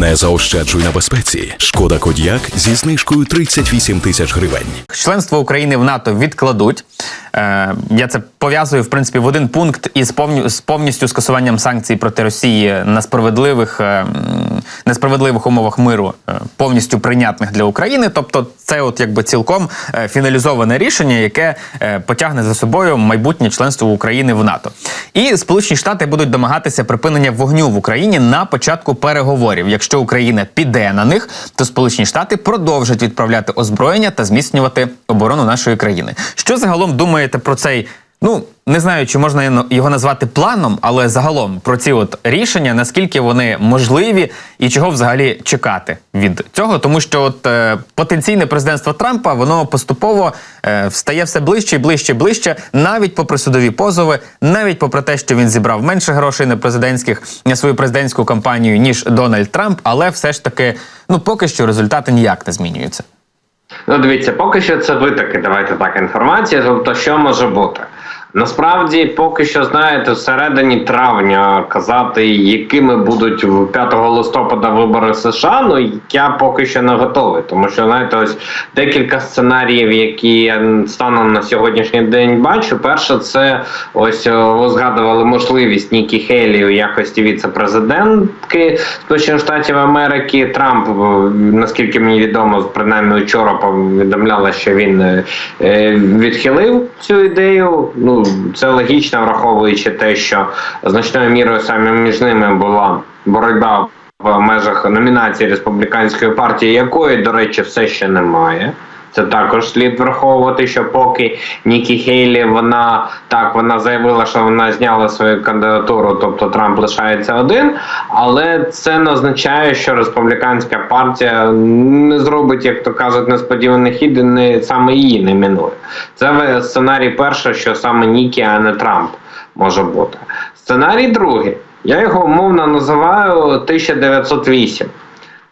Не заощаджуй на безпеці. Шкода Кодіак зі знижкою 38 тисяч гривень. Членство України в НАТО відкладуть. Е, я це пов'язую в принципі в один пункт із повні, з повністю скасуванням санкцій проти Росії на справедливих, е, несправедливих умовах миру, е, повністю прийнятних для України. Тобто, це от якби цілком фіналізоване рішення, яке потягне за собою майбутнє членство України в НАТО. І Сполучені Штати будуть домагатися припинення вогню в Україні на початку переговорів. Якщо Україна піде на них, то Сполучені Штати продовжать відправляти озброєння та зміцнювати оборону нашої країни. Що загалом думаєте про цей? Ну не знаю, чи можна його- назвати планом, але загалом про ці от рішення, наскільки вони можливі, і чого взагалі чекати від цього, тому що от е, потенційне президентство Трампа воно поступово е, встає все ближче і ближче, ближче, навіть попри судові позови, навіть попри те, що він зібрав менше грошей на президентських на свою президентську кампанію ніж Дональд Трамп, але все ж таки, ну поки що результати ніяк не змінюються. Ну, дивіться, поки що це витоки, давайте так, інформація. Тобто, що може бути? Насправді, поки що, знаєте, всередині травня казати, якими будуть в 5 листопада вибори США, ну я поки що не готовий. Тому що, знаєте, ось декілька сценаріїв, які я станом на сьогоднішній день бачу. Перше, це ось ви згадували можливість Нікі Хейлі у якості віце-президентки Сполучених Штатів Америки. Трамп, е, наскільки мені відомо, принаймні вчора повідомляла, що він е, е, відхилив цю ідею. Ну це логічно, враховуючи те, що значною мірою саме між ними була боротьба в межах номінації республіканської партії, якої, до речі, все ще немає. Це також слід враховувати, що поки Нікі Хейлі вона так вона заявила, що вона зняла свою кандидатуру, тобто Трамп лишається один, але це не означає, що республіканська партія не зробить, як то кажуть, несподіваний хід і не саме її не мінує. Це сценарій перший, що саме Нікі, а не Трамп може бути. Сценарій другий. Я його умовно називаю 1908.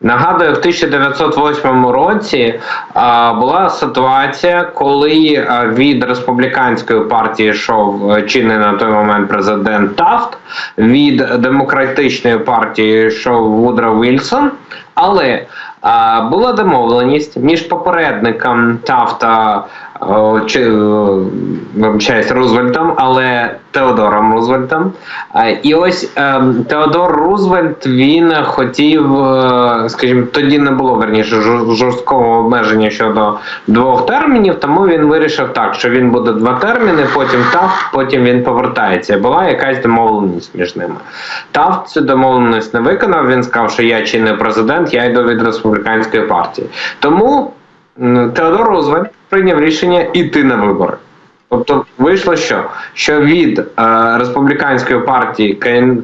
Нагадую, в 1908 році була ситуація, коли від республіканської партії йшов е, чинний на той момент президент Тафт, від демократичної партії йшов Вудро Вільсон, але була домовленість між попередником Тафта чи вибачаюсь, Рузвельтом, але Теодором Рузвельтом. І ось ем, Теодор Рузвельт він хотів, е, скажімо, тоді не було верніше жорсткого обмеження щодо двох термінів, тому він вирішив так, що він буде два терміни, потім Тафт, потім він повертається. Була якась домовленість між ними. Тафт цю домовленість не виконав. Він сказав, що я чинний президент, я йду від республіканської партії. Тому Теодор Рузвельт прийняв рішення йти на вибори. Тобто вийшло що? Що від е, республіканської партії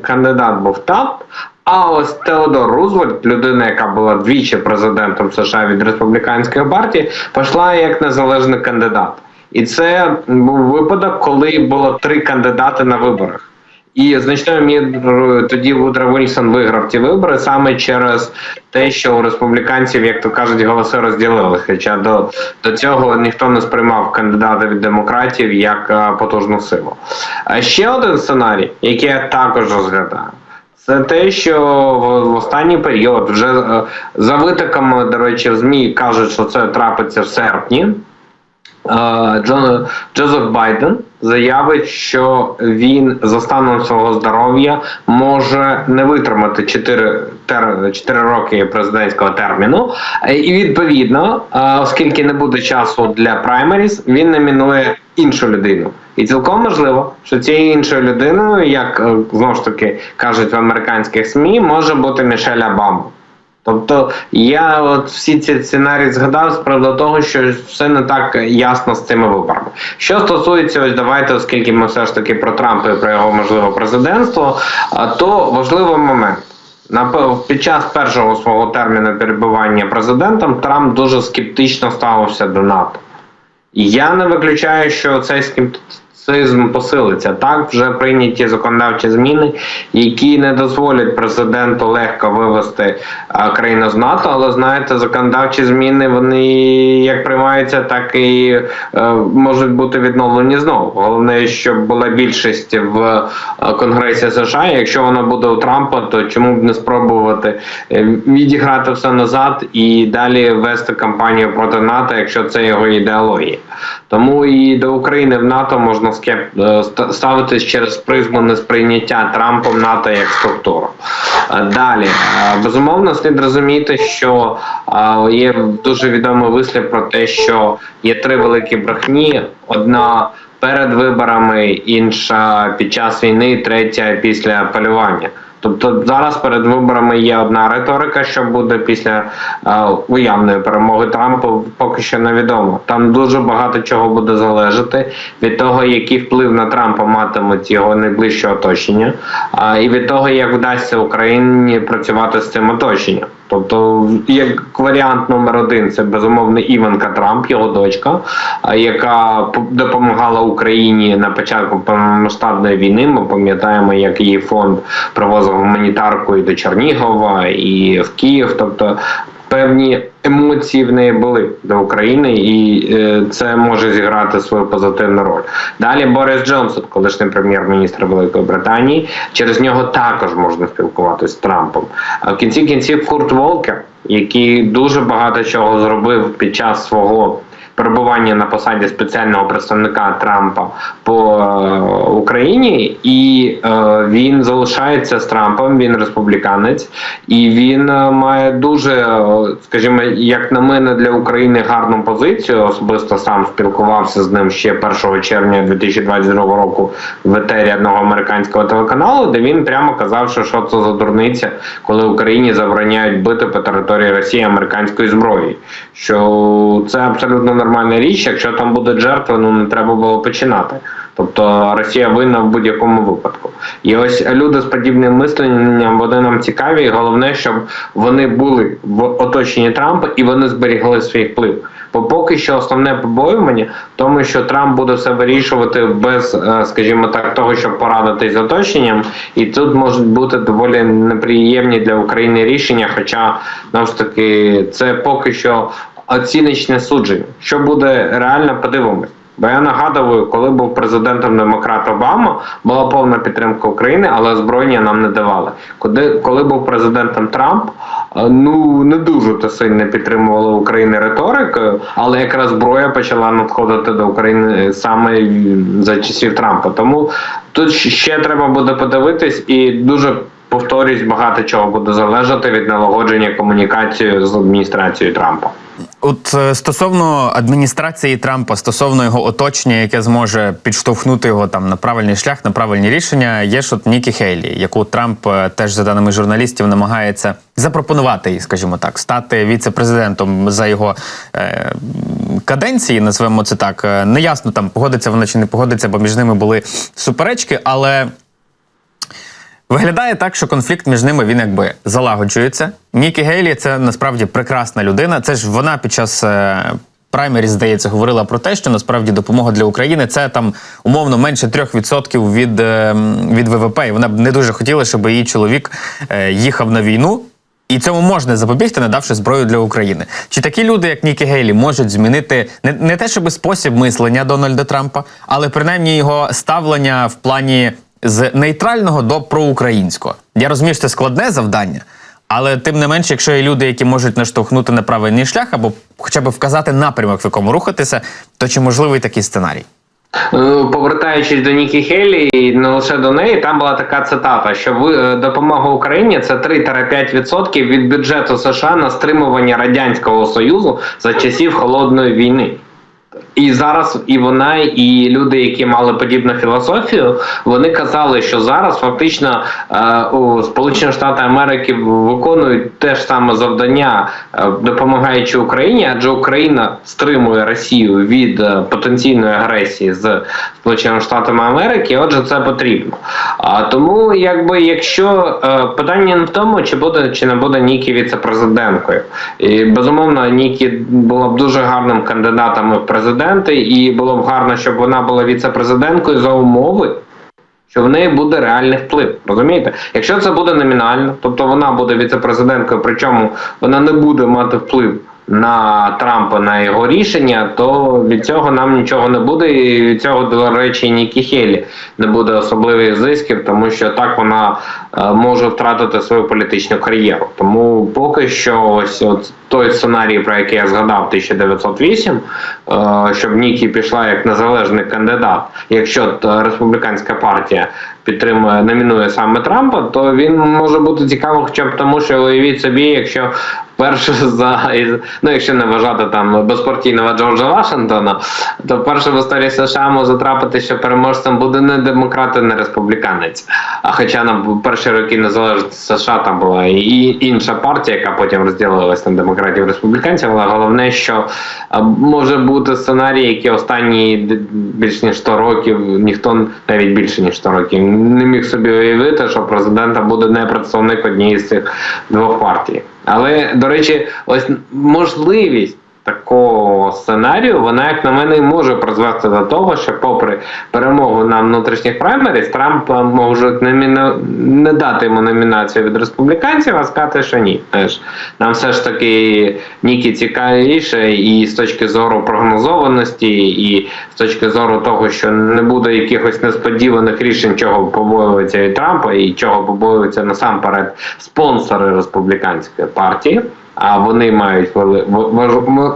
кандидат був Тафт, а ось Теодор Рузвельт, людина, яка була двічі президентом США від республіканської партії, пішла як незалежний кандидат. І це був випадок, коли було три кандидати на виборах. І значною мірою тоді Вудро Вільсон виграв ті вибори саме через те, що у республіканців, як то кажуть, голоси розділили. Хоча до, до цього ніхто не сприймав кандидата від демократів як е, потужну силу. А ще один сценарій, який я також розглядаю. Це те, що в, в останній період вже е, за витоками, до речі, в ЗМІ кажуть, що це трапиться в серпні. Е, Джон Джозеф Байден заявить, що він за станом свого здоров'я може не витримати 4, тер, 4 роки президентського терміну, Е, і відповідно, е, оскільки не буде часу для праймеріс, він номінує іншу людину. І цілком можливо, що цією іншою людиною, як е, знову ж таки кажуть в американських СМІ, може бути Мішель Обама. Тобто я от всі ці сценарії згадав з приводу того, що все не так ясно з цими виборами. Що стосується, ось давайте, оскільки ми все ж таки про Трампа і про його можливе президентство, то важливий момент. Під час першого свого терміну перебування президентом Трамп дуже скептично ставився до НАТО. Я не виключаю, що цей скеп- скептицизм посилиться. Так вже прийняті законодавчі зміни, які не дозволять президенту легко вивести країну з НАТО. Але знаєте, законодавчі зміни вони як приймаються, так і е, можуть бути відновлені знову. Головне, щоб була більшість в е, Конгресі США. Якщо вона буде у Трампа, то чому б не спробувати е, відіграти все назад і далі вести кампанію проти НАТО, якщо це його ідеологія. Тому і до України в НАТО можна скеп... е, ставитись через призму несприйняття Трампом НАТО як структуру. Е, Далі, е, безумовно, слід розуміти, що є дуже відомий вислів про те, що є три великі брехні: одна перед виборами, інша під час війни, третя після полювання. Тобто зараз перед виборами є одна риторика, що буде після е, уявної перемоги Трампа, поки що невідомо. Там дуже багато чого буде залежати від того, який вплив на Трампа матимуть його найближче оточення, а і від того, як вдасться Україні працювати з цим оточенням. Тобто, як варіант номер один, це безумовно Іванка Трамп, його дочка, яка допомагала Україні на початку повномасштабної війни. Ми пам'ятаємо, як її фонд привозив гуманітарку і до Чернігова, і в Київ. Тобто певні емоції в неї були до України, і е, це може зіграти свою позитивну роль. Далі Борис Джонсон, колишній прем'єр-міністр Великої Британії, через нього також можна спілкуватися з Трампом. А в кінці кінців Курт Волкер, який дуже багато чого зробив під час свого. Перебування на посаді спеціального представника Трампа по е, Україні, і е, він залишається з Трампом. Він республіканець, і він е, має дуже, скажімо, як на мене, для України гарну позицію. Особисто сам спілкувався з ним ще 1 червня 2022 року в етері одного американського телеканалу, де він прямо казав, що що це за дурниця, коли Україні забороняють бити по території Росії американської зброї. Що це абсолютно нормальна річ. Якщо там будуть жертви, ну не треба було починати. Тобто Росія винна в будь-якому випадку. І ось люди з подібним мисленням вони нам цікаві. І головне, щоб вони були в оточенні Трампа і вони зберігли свій вплив. Бо поки що основне побоювання в тому, що Трамп буде все вирішувати без, е, скажімо так, того, щоб порадитись з оточенням, і тут можуть бути доволі неприємні для України рішення. Хоча знову ж таки це поки що оціночне судження. Що буде реально, подивимось. Бо я нагадую, коли був президентом демократ Обама, була повна підтримка України, але озброєння нам не давали. Коли, коли був президентом Трамп, е, ну не дуже то сильно підтримували України риторикою, але якраз зброя почала надходити до України саме за часів Трампа. Тому тут ще треба буде подивитись і дуже. Повторюсь, багато чого буде залежати від налагодження комунікації з адміністрацією Трампа. От е, стосовно адміністрації Трампа, стосовно його оточення, яке зможе підштовхнути його там на правильний шлях, на правильні рішення, є ж от Нікі Хейлі, яку Трамп е, теж за даними журналістів намагається запропонувати скажімо так, стати віце-президентом за його е, каденції, назвемо це так. Е, Неясно там погодиться вона чи не погодиться, бо між ними були суперечки, але. Виглядає так, що конфлікт між ними він якби залагоджується. Нікі Гейлі це насправді прекрасна людина. Це ж вона під час е, праймері, здається, говорила про те, що насправді допомога для України це там умовно менше 3% від, е, від ВВП. І вона б не дуже хотіла, щоб її чоловік е, їхав на війну. І цьому можна запобігти, надавши зброю для України. Чи такі люди, як Нікі Гейлі, можуть змінити не, не те, щоб спосіб мислення Дональда Трампа, але принаймні його ставлення в плані з нейтрального до проукраїнського? Я розумію, що це складне завдання, але тим не менше, якщо є люди, які можуть наштовхнути на правильний шлях або хоча б вказати напрямок, в якому рухатися, то чи можливий такий сценарій? Ну, Повертаючись до Нікі Хелі, і не лише до неї, там була така цитата, що е, допомога Україні це 3-5% від бюджету США на стримування Радянського Союзу за часів холодної війни. І зараз і вона, і люди, які мали подібну філософію, вони казали, що зараз фактично е, у Сполучені Штати Америки виконують те ж саме завдання, е, допомагаючи Україні, адже Україна стримує Росію від е, потенційної агресії з Сполученими Штатами Америки. Отже, це потрібно. А тому, якби якщо питання не в тому, чи буде чи не буде Нікі віце-президенткою, і безумовно Нікі була б дуже гарним кандидатом в президенти. Віце-президенти, і було б гарно, щоб вона була віце-президенткою за умови, що в неї буде реальний вплив. Розумієте? Якщо це буде номінально, тобто вона буде віце-президенткою, причому вона не буде мати вплив на Трампа на його рішення, то від цього нам нічого не буде. І від цього, до речі, Нікі Хелі не буде особливих зисків, тому що так вона е, може втратити свою політичну кар'єру. Тому поки що ось от той сценарій, про який я згадав, 1908, е, щоб Нікі пішла як незалежний кандидат, якщо республіканська партія підтримує, номінує саме Трампа, то він може бути цікавим, хоча б тому, що уявіть собі, якщо вперше за ну, якщо не вважати там безпартійного Джорджа Вашингтона, то вперше в історії США може трапити, що переможцем буде не демократ, і не республіканець. А хоча на перші роки незалежності США там була і інша партія, яка потім розділилась на демократів і республіканців, але головне, що може бути сценарій, які останні більш ніж 100 років ніхто навіть більше ніж 100 років не міг собі уявити, що президентом буде не представник однієї з цих двох партій. Але до речі, ось можливість. Такого сценарію вона, як на мене, і може призвести до того, що, попри перемогу на внутрішніх праймеріс, Трамп е, може не, міна- не дати йому номінацію від республіканців, а сказати, що ні. Нам все ж таки Нікі цікавіше і з точки зору прогнозованості, і з точки зору того, що не буде якихось несподіваних рішень, чого побоюється від Трампа, і чого побоюються насамперед спонсори республіканської партії. А вони мають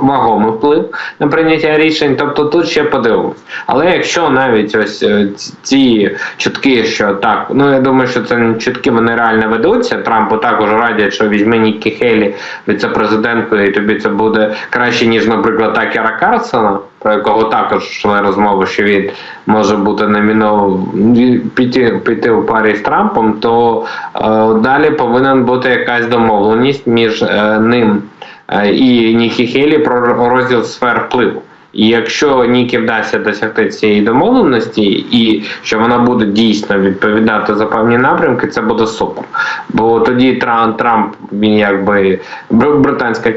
вагомий вплив на прийняття рішень. Тобто тут ще подивимось. Але якщо навіть ось е, ці чутки, що так, ну я думаю, що це не чутки вони реально ведуться. Трампу також радять, що візьми Нікі Хейлі віце-президенткою, і тобі це буде краще, ніж, наприклад, Такера Карсона, про якого також йшли розмови, що він може бути номінований піти, піти у парі з Трампом, то е, далі повинен бути якась домовленість між е, ним е, і Нікі Хейлі про розділ сфер впливу. І якщо Нікі вдасться досягти цієї домовленості, і що вона буде дійсно відповідати за певні напрямки, це буде супер. Бо тоді Трамп, Трамп він якби бр- британська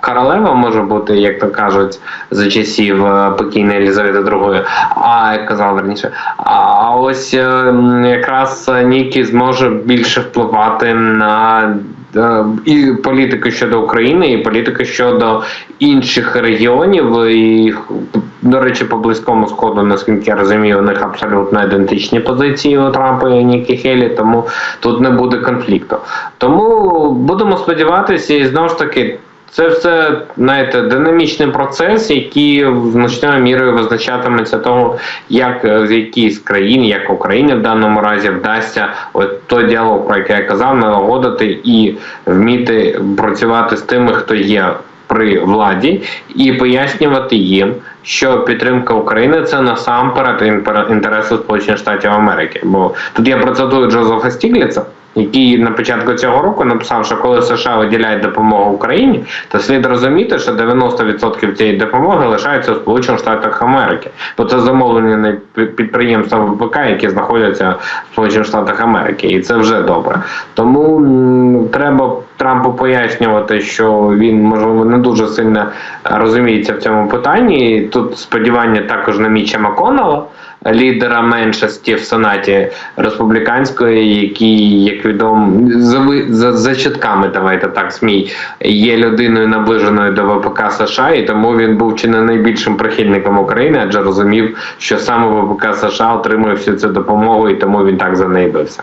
королева може бути, як то кажуть, за часів е, покійної Елізавети II, а як казав верніше. А ось е, якраз Нікі зможе більше впливати на і політики щодо України, і політики щодо інших регіонів. І, до речі, по близькому сходу, наскільки я розумію, у них абсолютно ідентичні позиції у Трампа і Нікі Хелі, тому тут не буде конфлікту. Тому будемо сподіватися, і знову ж таки. Це все знаєте, динамічний процес, який значною мірою визначатиметься того, як е, з якійсь країн, як Україні в даному разі вдасться от той діалог, про який я казав, налагодити і вміти працювати з тими, хто є при владі, і пояснювати їм, що підтримка України це насамперед інтереси Сполучених Штатів Америки. Бо тут я процитую Джозефа Стігліца, який на початку цього року написав, що коли США виділяють допомогу Україні, то слід розуміти, що 90% цієї допомоги лишаються у Сполучених Штатах Америки, бо це замовлені підприємства ВПК, які знаходяться в Сполучених Штатах Америки, і це вже добре. Тому треба Трампу пояснювати, що він можливо не дуже сильно розуміється в цьому питанні. І Тут сподівання також на Міча Маконала, лідера меншості в Сенаті республіканської, який, як відомо, за, за, за чутками, давайте так, СМІ, є людиною наближеною до ВПК США, і тому він був чи не найбільшим прихильником України, адже розумів, що саме ВПК США отримує всю цю допомогу, і тому він так за неї бився.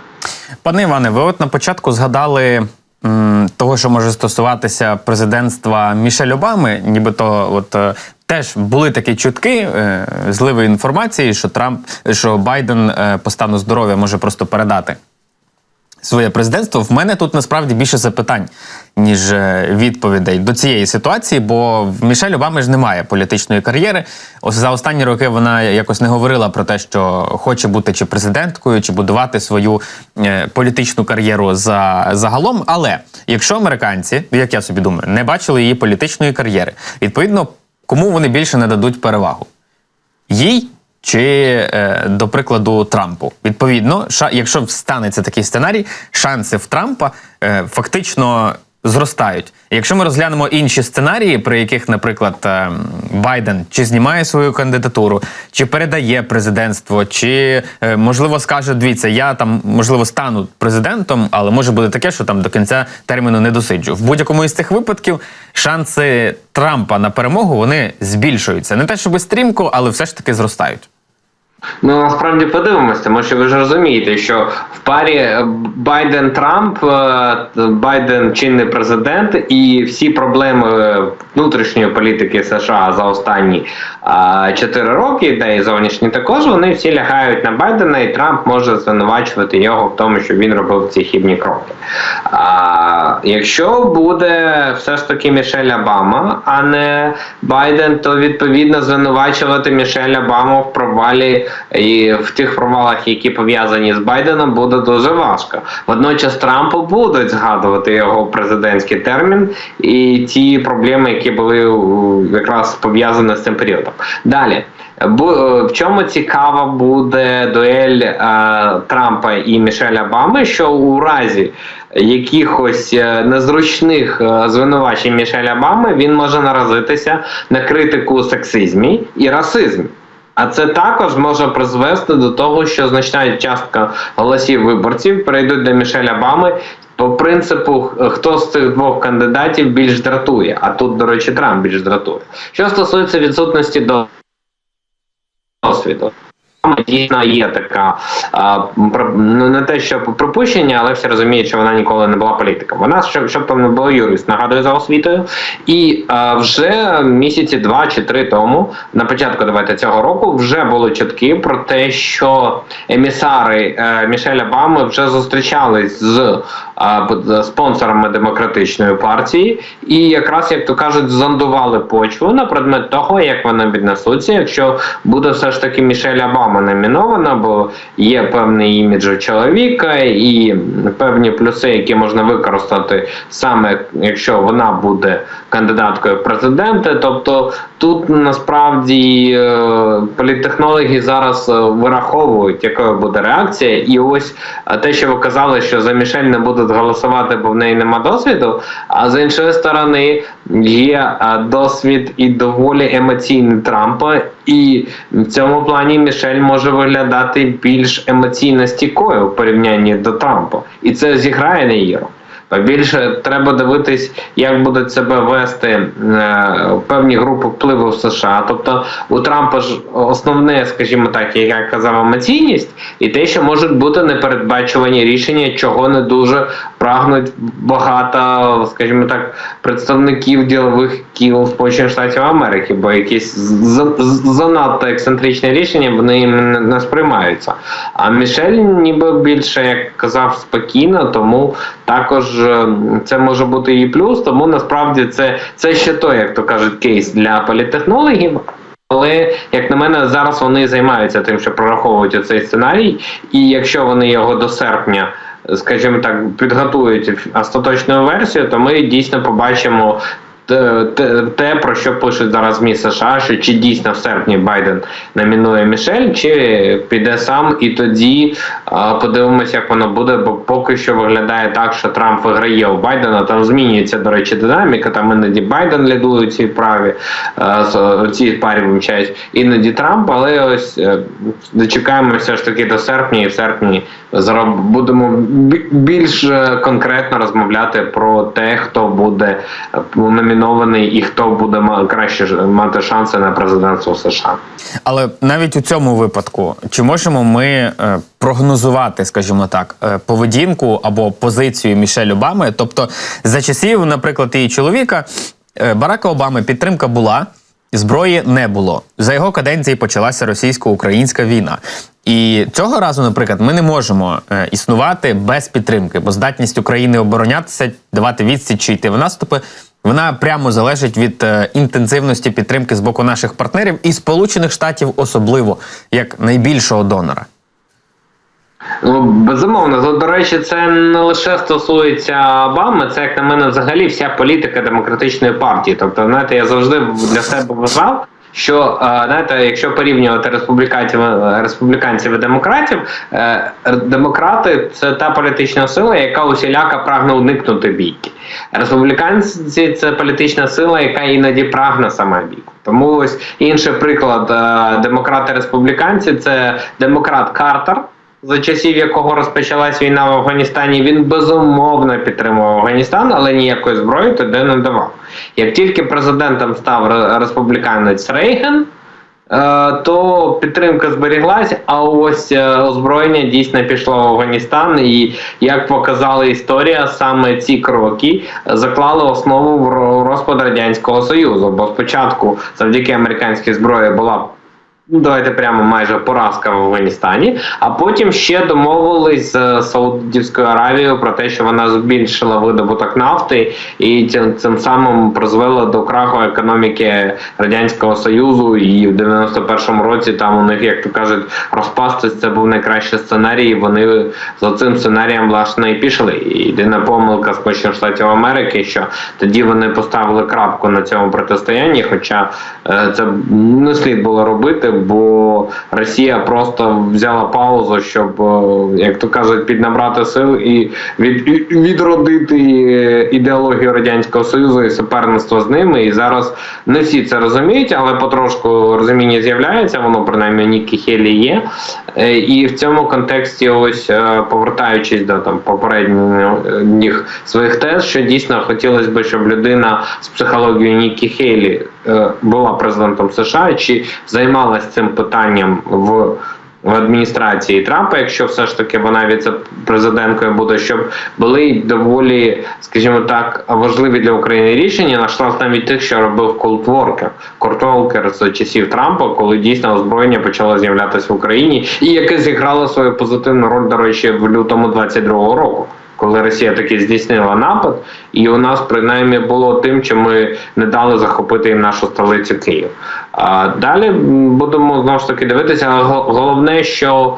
Пане Іване, ви от на початку згадали того, що може стосуватися президентства Мішель Обами, нібито от. Теж були такі чутки, е, зливи інформації, що Трамп, що Байден е, по стану здоров'я може просто передати своє президентство. В мене тут насправді більше запитань, ніж е, відповідей до цієї ситуації, бо в Мішель Обами ж немає політичної кар'єри. Ось за останні роки вона якось не говорила про те, що хоче бути чи президенткою, чи будувати свою політичну кар'єру за загалом. Але якщо американці, як я собі думаю, не бачили її політичної кар'єри, відповідно, кому вони більше не дадуть перевагу? їй чи, е, до прикладу, Трампу. Відповідно, якщо станеться такий сценарій, шанси в Трампа е, фактично зростають. Якщо ми розглянемо інші сценарії, при яких, наприклад, е, Байден чи знімає свою кандидатуру, чи передає президентство, чи е, можливо скаже: дивіться, я там можливо стану президентом, але може бути таке, що там до кінця терміну не досиджу. В будь-якому із цих випадків шанси Трампа на перемогу вони збільшуються. Не те, щоб стрімко, але все ж таки зростають. Ну насправді подивимося, тому що ви ж розумієте, що в парі е, Байден-Трамп, е, Байден чинний президент, і всі проблеми внутрішньої політики США за останні е, 4 роки, та і зовнішні також, вони всі лягають на Байдена, і Трамп може звинувачувати його в тому, що він робив ці хібні кроки. А якщо буде все ж таки Мішель Обама, а не Байден, то відповідно звинувачувати Мішель Обаму в провалі і в тих провалах, які пов'язані з Байденом, буде дуже важко. Водночас Трампу будуть згадувати його президентський термін і ті проблеми, які були якраз пов'язані з цим періодом. Далі. Е, В чому цікава буде дуель е, Трампа і Мішеля Обами, що у разі якихось е, незручних е, звинувачень Мішеля Обами він може наразитися на критику сексизмі і расизмі. А це також може призвести до того, що значна частка голосів виборців перейдуть до Мішеля Обами по принципу, хто з цих двох кандидатів більш дратує. А тут, до речі, Трамп більш дратує. Що стосується відсутності до досвіду. Дійсно є така ну не те, що пропущення, але всі розуміють, що вона ніколи не була політиком. Вона щоб, там не було юрист, нагадую за освітою. І вже місяці два чи три тому, на початку давайте цього року, вже були чутки про те, що емісари е, Мішеля Обами вже зустрічались з спонсорами демократичної партії, і якраз як то кажуть, зондували почву на предмет того, як вони віднесуться, якщо буде все ж таки Мішель Обама номінована, бо є певний імідж чоловіка і певні плюси, які можна використати саме якщо вона буде кандидаткою в президенти. Тобто тут насправді е, політтехнологи зараз е, вираховують, якою буде реакція, і ось е, те, що ви казали, що за Мішель не будуть голосувати, бо в неї нема досвіду. А з іншої сторони, є досвід і доволі емоційний Трампа, і в цьому плані Мішель може виглядати більш емоційно стійкою в порівнянні до Трампа, і це зіграє на роль. Більше треба дивитись, як будуть себе вести е, певні групи впливу в США. Тобто у Трампа ж основне, скажімо так, як я казав, емоційність, і те, що можуть бути непередбачувані рішення, чого не дуже прагнуть багато, скажімо так, представників ділових кіл Сполучених Штатів Америки, бо якісь занадто ексцентричні рішення вони їм не сприймаються. А Мішель ніби більше, як казав, спокійно, тому також е, це може бути і плюс, тому насправді це, це ще той, як то кажуть, кейс для політехнологів. Але як на мене, зараз вони займаються тим, що прораховують цей сценарій, і якщо вони його до серпня, скажімо так, підготують остаточну версію, то ми дійсно побачимо. Те, про що пишуть зараз ЗМІ США, що чи дійсно в серпні Байден номінує Мішель, чи піде сам, і тоді подивимося, як воно буде, бо поки що виглядає так, що Трамп виграє у Байдена. Там змінюється, до речі, динаміка. Там іноді Байден лідує у цій праві, у цій парі вивчають, іноді Трамп, але ось е, дочекаємо все ж таки до серпня, і в серпні будемо більш е, конкретно розмовляти про те, хто буде е, номінований і хто буде краще мати шанси на президентство США. Але навіть у цьому випадку, чи можемо ми е, прогнозувати, скажімо так, е, поведінку або позицію Мішель Обами? Тобто, за часів, наприклад, її чоловіка е, Барака Обами підтримка була, зброї не було. За його каденції почалася російсько-українська війна. І цього разу, наприклад, ми не можемо існувати без підтримки, бо здатність України оборонятися, давати відсіч чи йти в наступи. Вона прямо залежить від е, інтенсивності підтримки з боку наших партнерів і Сполучених Штатів особливо як найбільшого донора. Ну, безумовно, до, речі, це не лише стосується Обами, це, як на мене, взагалі вся політика демократичної партії. Тобто, знаєте, я завжди для себе вважав, що знаєте, якщо порівнювати республіканців, республіканців і демократів, е, демократи це та політична сила, яка усіляка прагне уникнути бійки. Республіканці це політична сила, яка іноді прагне саме бійку. Тому ось інший приклад е, демократи-республіканці це демократ Картер. За часів якого розпочалась війна в Афганістані, він безумовно підтримував Афганістан, але ніякої зброї туди не давав. Як тільки президентом став республіканець Рейган, е, то підтримка зберіглась, а ось е, озброєння дійсно пішло в Афганістан. І як показала історія, саме ці кроки заклали основу в ро- розпад радянського союзу. Бо спочатку, завдяки американській зброї, була Ну, давайте прямо майже поразка в Афганістані. А потім ще домовились з Саудівською Аравією про те, що вона збільшила видобуток нафти, і цим, цим самим призвела до краху економіки радянського союзу. І в 91-му році там у них, як то кажуть, розпастись це був найкращий сценарій. Вони за цим сценарієм власне і пішли. І єдина помилка Сполучених Штатів Америки, що тоді вони поставили крапку на цьому протистоянні, хоча е, це не слід було робити, бо Росія просто взяла паузу, щоб, е, як то кажуть, піднабрати сил і від, відродити е, ідеологію радянського союзу і суперництво з ними. І зараз не всі це розуміють, але потрошку розуміння з'являється. Воно принаймні Нікі Хелі є. Е, І в цьому контексті, ось повертаючись до там попередніх своїх тез, що дійсно хотілося б, щоб людина з психологією Нікі Хейлі е, була президентом США, чи займалась цим питанням в. В адміністрації Трампа, якщо все ж таки вона віце-президенткою буде, щоб були доволі, скажімо так, важливі для України рішення, на навіть тих, що робив Колт Волкер, Курт Волкер з часів Трампа, коли дійсно озброєння почало з'являтися в Україні, і яке зіграло свою позитивну роль, до речі, в лютому 22-го року. Коли Росія таки здійснила напад, і у нас принаймні було тим, що ми не дали захопити їм нашу столицю Київ. Далі будемо знову ж таки дивитися. Але головне, що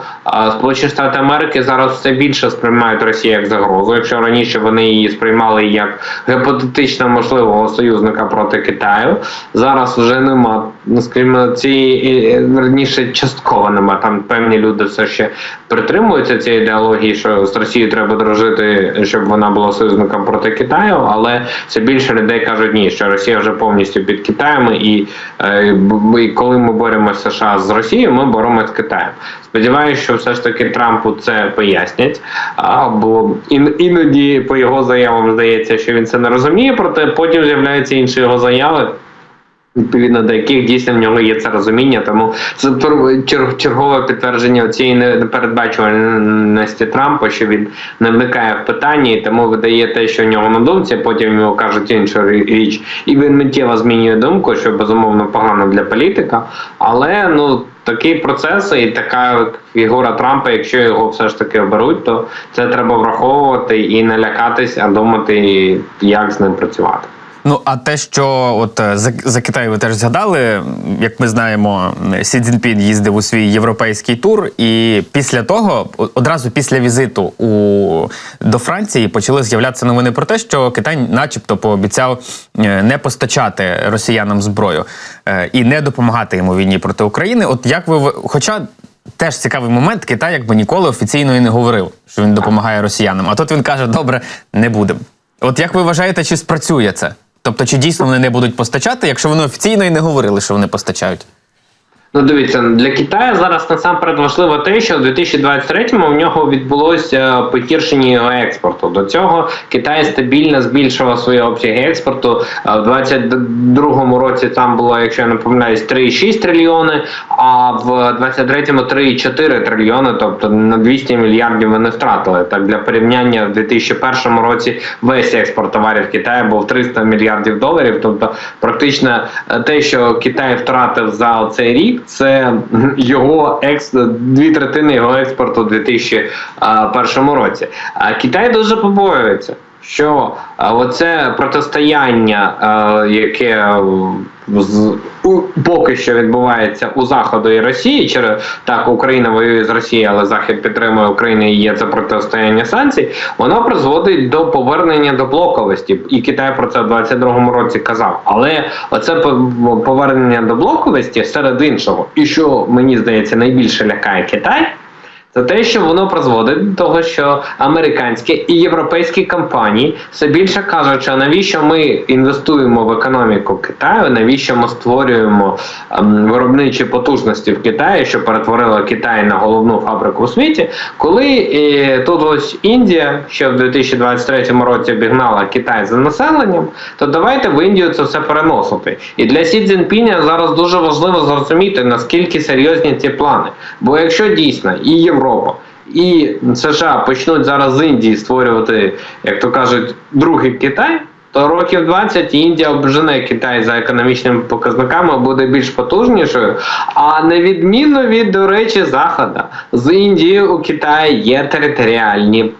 Сполучені Штати Америки зараз все більше сприймають Росію як загрозу. Якщо раніше вони її сприймали як гіпотетично можливого союзника проти Китаю, зараз вже нема. Ну скажімо, цієї раніше частково нема. Там певні люди все ще притримуються цієї ідеології, що з Росією треба дружити, щоб вона була союзником проти Китаю, але все більше людей кажуть ні, що Росія вже повністю під Китаєм, і, е, і коли ми боремося США з Росією, ми боремося з Китаєм. Сподіваюся, що все ж таки Трампу це пояснять. Або бо ін, іноді по його заявам здається, що він це не розуміє, проте потім з'являються інші його заяви. Відповідно до яких дійсно в нього є це розуміння, тому це чергове підтвердження цієї непередбачуваності Трампа, що він не вникає в питання, і тому видає те, що в нього на думці, потім йому кажуть іншу річ, і він миттєво змінює думку, що безумовно погано для політика. Але ну такий процес і така фігура Трампа, якщо його все ж таки оберуть, то це треба враховувати і не лякатись, а думати, як з ним працювати. Ну а те, що от е, за, за Китай ви теж згадали, як ми знаємо, Сі Цзіньпін їздив у свій європейський тур, і після того, одразу після візиту у до Франції, почали з'являтися новини про те, що Китай, начебто, пообіцяв е, не постачати росіянам зброю е, і не допомагати йому війні проти України. От як ви хоча. Теж цікавий момент, Китай якби ніколи офіційно і не говорив, що він допомагає росіянам. А тут він каже: добре, не будемо. От як ви вважаєте, чи спрацює це? Тобто, чи дійсно вони не будуть постачати, якщо вони офіційно і не говорили, що вони постачають? Ну, дивіться, для Китаю зараз насамперед важливо те, що в 2023-му в нього відбулося погіршення його експорту. До цього Китай стабільно збільшував свої обсяги експорту. В 22-му році там було, якщо я не помиляюсь, 3,6 трильйони, а в 23-му 3,4 трильйони, тобто на 200 мільярдів вони втратили. Так для порівняння в 2001 році весь експорт товарів Китаю був 300 мільярдів доларів. Тобто, практично те, що Китай втратив за цей рік, це його екс дві третини його експорту у 2001 році. А Китай дуже побоюється. що оце протистояння, яке поки що відбувається у Заходу і Росії, через так Україна воює з Росією, але Захід підтримує Україну і є це протистояння санкцій, воно призводить до повернення до блоковості. І Китай про це в 22-му році казав. Але оце повернення до блоковості серед іншого, і що мені здається найбільше лякає Китай. Це те, що воно призводить до того, що американські і європейські компанії все більше кажуть, що навіщо ми інвестуємо в економіку Китаю, навіщо ми створюємо ем, виробничі потужності в Китаї, що перетворило Китай на головну фабрику у світі, коли е, тут ось Індія, що в 2023 році обігнала Китай за населенням, то давайте в Індію це все переносити. І для Сі Цзіньпіня зараз дуже важливо зрозуміти, наскільки серйозні ці плани. Бо якщо дійсно і Європа, і США почнуть зараз з Індії створювати, як то кажуть, другий Китай. То років 20 Індія обжене Китай за економічними показниками буде більш потужнішою. А на відміну від, до речі, Заходу, з Індією у Китаї є територіальні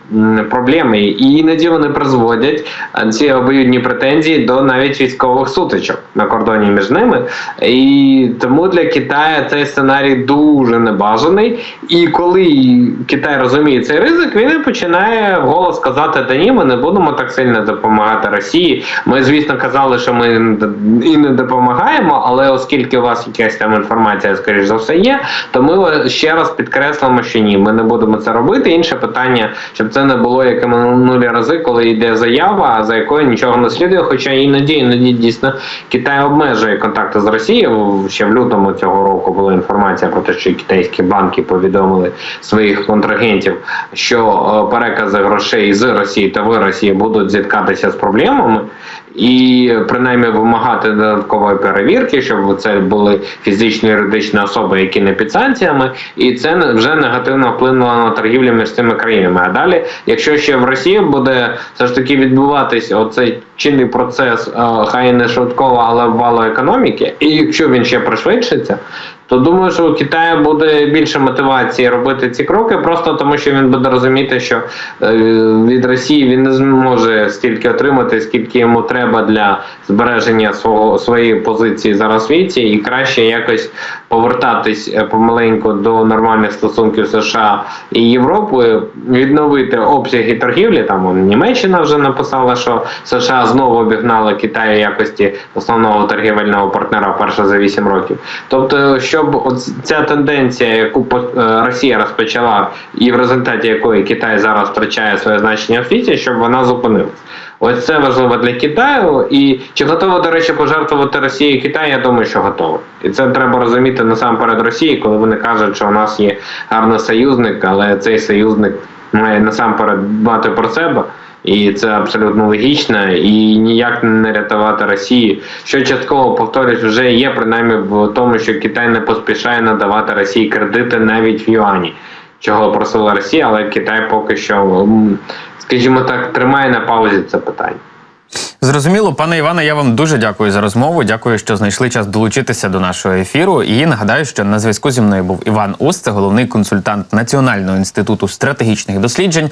проблеми, і іноді вони призводять е, ці обоюдні претензії до навіть військових сутичок на кордоні між ними. І тому для Китаю цей сценарій дуже небажаний. І коли Китай розуміє цей ризик, він і починає вголос казати: та ні, ми не будемо так сильно допомагати Росії. Ми, звісно, казали, що ми і не допомагаємо, але оскільки у вас якась там інформація, скоріш за все, є, то ми ще раз підкреслимо, що ні, ми не будемо це робити. Інше питання, щоб це не було як минулі рази, коли йде заява, за якою нічого не слідує. Хоча іноді, іноді дійсно Китай обмежує контакти з Росією. Ще в лютому цього року була інформація про те, що китайські банки повідомили своїх контрагентів, що перекази грошей з Росії та в Росії будуть зіткатися з проблемами. forma І принаймні вимагати додаткової перевірки, щоб це були фізичні юридичні особи, які не під санкціями, і це вже негативно вплинуло на торгівлю між цими країнами. А далі, якщо ще в Росії буде все ж таки відбуватись оцей чинний процес, е, хай не швидкого, але ввалу економіки, і якщо він ще пришвидшиться. То думаю, що у Китаю буде більше мотивації робити ці кроки, просто тому що він буде розуміти, що е, від Росії він не зможе стільки отримати, скільки йому треба для збереження свого своєї позиції зараз в світі, і краще якось повертатись е, помаленьку до нормальних стосунків США і Європи, відновити обсяги торгівлі. Там Німеччина вже написала, що США знову обігнали Китай якості основного торгівельного партнера вперше за 8 років. Тобто, щоб ця тенденція, яку е, Росія розпочала, і в результаті якої Китай зараз втрачає своє значення в світі, щоб вона зупинилась. Ось це важливо для Китаю. І чи готова, до речі, пожертвувати Росія і Китай? Я думаю, що готова. І це треба розуміти насамперед Росії, коли вони кажуть, що у нас є гарний союзник, але цей союзник має насамперед дбати про себе. І це абсолютно логічно, і ніяк не рятувати Росії. Що частково повторюсь, вже є принаймні в тому, що Китай не поспішає надавати Росії кредити навіть в юані, чого просила Росія, але Китай поки що, скажімо так, тримає на паузі це питання. Зрозуміло, пане Іване, я вам дуже дякую за розмову. Дякую, що знайшли час долучитися до нашого ефіру. І нагадаю, що на зв'язку зі мною був Іван Ус, це головний консультант Національного інституту стратегічних досліджень.